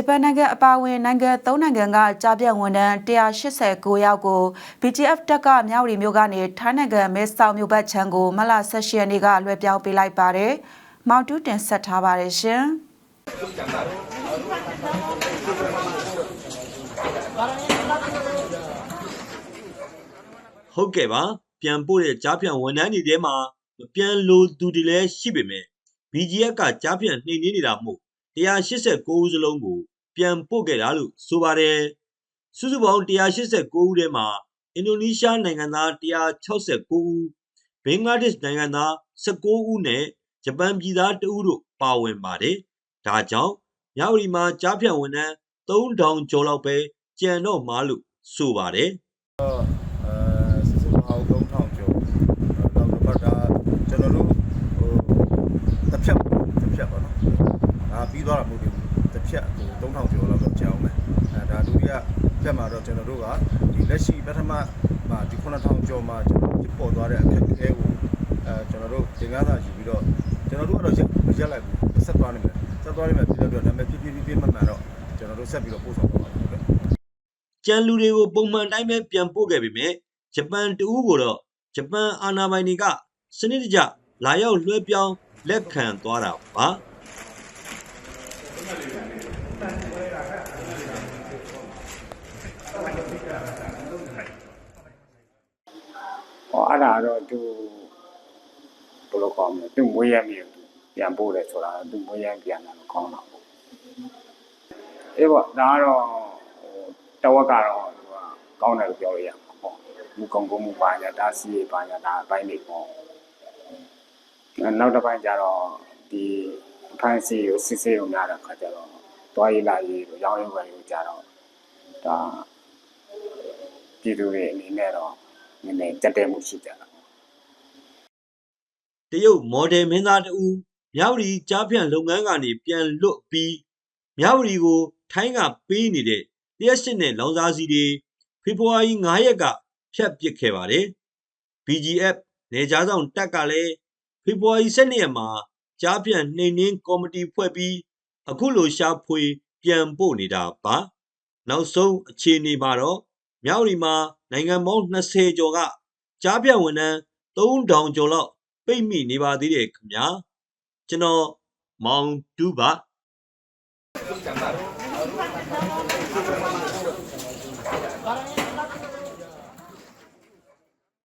ဂျပန်နိုင်ငံအပါအဝင်နိုင်ငံ၃နိုင်ငံကကြားပြတ်ဝန်ထမ်း189ယောက်ကို BGF တပ်ကမြောက်ရီမြို့ကနေထိုင်းနိုင်ငံမဲဆောက်မြို့ဘက်ခြမ်းကိုမလ16ရက်နေ့ကလွှဲပြောင်းပေးလိုက်ပါတယ်။မောင်တူးတင်ဆက်ထားပါတယ်ရှင်။ဟုတ်ကဲ့ပါပြန်ပို့တဲ့ကြားပြန်ဝန်ထမ်းတွေထဲမှာမပြန်လို့သူတွေလည်းရှိပေမဲ့ BGF ကကြားပြန်နှိမ်နင်းနေတာမို့ 189ဦးစလုံးကို ပြန်ပို့ခဲ့တာလို့ဆိုပါတယ်စုစုပေါင်း189ဦးထဲမှာအင်ဒိုနီးရှားနိုင်ငံသား169ဦးဘင်္ဂလားဒေ့ရှ်နိုင်ငံသား19ဦးနဲ့ဂျပန်ပြည်သား2ဦးတို့ပါဝင်ပါတယ်ဒါကြောင့်မြဝတီမှာကြားပြန်ဝန်ထမ်း3000ကျော်လောက်ပဲကြံတော့မှာလို့ဆိုပါတယ်အဲစစ်စစ်ပေါင်း3000ကျော်နောက်တစ်ပတ်ကကျွန်တော်တို့ဟိုတစ်ဖြတ်ပေါ့တစ်ဖြတ်ပါနော်ဒါ ပြီးသွားတာမဟုတ်ဘူးတစ်ဖြတ်ဟို3000ကျော်လောက်တော့ကြာအောင်မယ်အဲဒါဒုတိယဖြတ်မှာတော့ကျွန်တော်တို့ကဒီလက်ရှိပထမမှာဒီ9000ကျော်မှာကျွန်တော်တို့ပေါ်သွားတဲ့အခက်အခဲကိုအဲကျွန်တော်တို့သင်္ကန်းစာယူပြီးတော့ကျွန်တော်တို့ကတော့ရက်မရက်လိုက်ဘူးဆက်သွားနေမယ်ဆက်သွားနေမယ်ပြီးတော့ဒါပေမဲ့ပြပြပြပြမှတ်မှန်တော့ကျွန်တော်တို့ဆက်ပြီးတော့ပို့ဆောင်ပါမယ်ဟုတ်ကဲ့ကြံလူတွေကိုပုံမှန်တိုင်းပဲပြန်ပို့ခဲ့ပေမဲ့ဂျပန်တူကိုတော့ဂျပန်အာဏာပိုင်တွေကစနစ်တကျလာရောက်လွှဲပြောင်းလက်ခံသွားတာပါ ဟောအဲ့ဒါတော့သူဘယ်လိုကောင်းမလဲသူမွေးရမြေသူပြန်ပို့တယ်ဆိုတာသူမွေးရပြန်တာကောင်းတာပေါ့အေးပေါ့ဒါကတော့ဟိုတဝက်ကတော့သူကကောင်းတယ်လို့ပြောလို့ရမှာပေါ့မူကုံကုံမူပါညာဒါစီရပါညာဒါအပိုင်းလေးပေါ့နောက်တစ်ပိုင်းကျတော့ဒီဖန်စီကိုစစ်စစ်ရုံများတဲ့ခါကျတော့ တွားရည်လာရည်ကိုရောင်းရုံပဲကိုကြတော့ဒါပြည်သူတွေအနေနဲ့တော့နည်းနည်းတက်တဲ့မှုရှိကြတာတရုတ်မော်ဒယ်မင်းသားတူမြဝတီကြားဖြန့်လုပ်ငန်းကနေပြန်လွတ်ပြီးမြဝတီကိုထိုင်းကပေးနေတဲ့လျှက်စစ်နဲ့လောင်စာစီတွေဖေဖော်ဝါရီ9ရက်ကဖြတ်ပစ်ခဲ့ပါတယ် BGF နေကြားဆောင်တပ်ကလည်းဖေဖော်ဝါရီ12ရက်မှာကြားဖြန့်နှိမ်နင်းကော်မတီဖွဲ့ပြီး အခုလိုရှာဖွေ ပြန်ပို့နေတာပါနောက်ဆုံးအခြေအနေမှာတော့မြဝတီမှာနိုင်ငံပေါင်း20ကျော်ကကြားဖြန့်ဝန်ထမ်း3000ကျော်လောက်ပိတ်မိနေပါသေးတယ်ခင်ဗျာကျွန်တော်မောင်တူးပါ